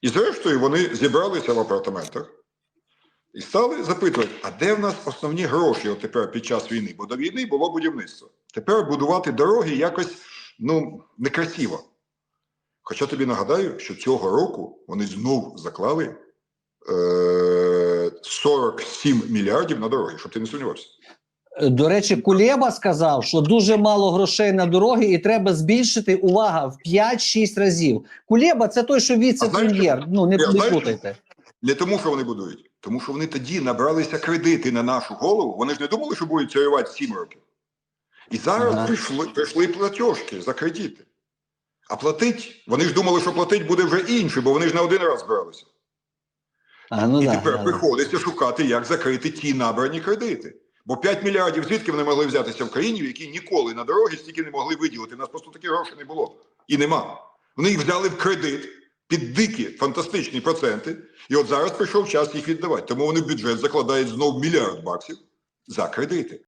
І зрештою вони зібралися в апартаментах і стали запитувати, а де в нас основні гроші тепер під час війни? Бо до війни було будівництво. Тепер будувати дороги якось ну, некрасиво. Хоча тобі нагадаю, що цього року вони знов заклали е, 47 мільярдів на дороги, щоб ти не сумнівався. До речі, Кулєба сказав, що дуже мало грошей на дороги, і треба збільшити увага в 5-6 разів. Кулєба це той, що віце-прем'єр. Ну не, плутайте. Не тому, що вони будують, тому що вони тоді набралися кредити на нашу голову. Вони ж не думали, що будуть царювати 7 років. І зараз Ага. прийшли, прийшли платіжки за кредити. А платить, вони ж думали, що платить буде вже інше, бо вони ж не один раз збиралися. А, ну І да, тепер да. приходиться шукати, як закрити ті набрані кредити. Бо 5 мільярдів звідки вони могли взятися в країні, в якій ніколи на дороги стільки не могли виділити. У нас просто таких грошей не було. І нема. Вони їх взяли в кредит під дикі фантастичні проценти. І от зараз прийшов час їх віддавати. Тому вони в бюджет закладають знов мільярд баксів за кредити.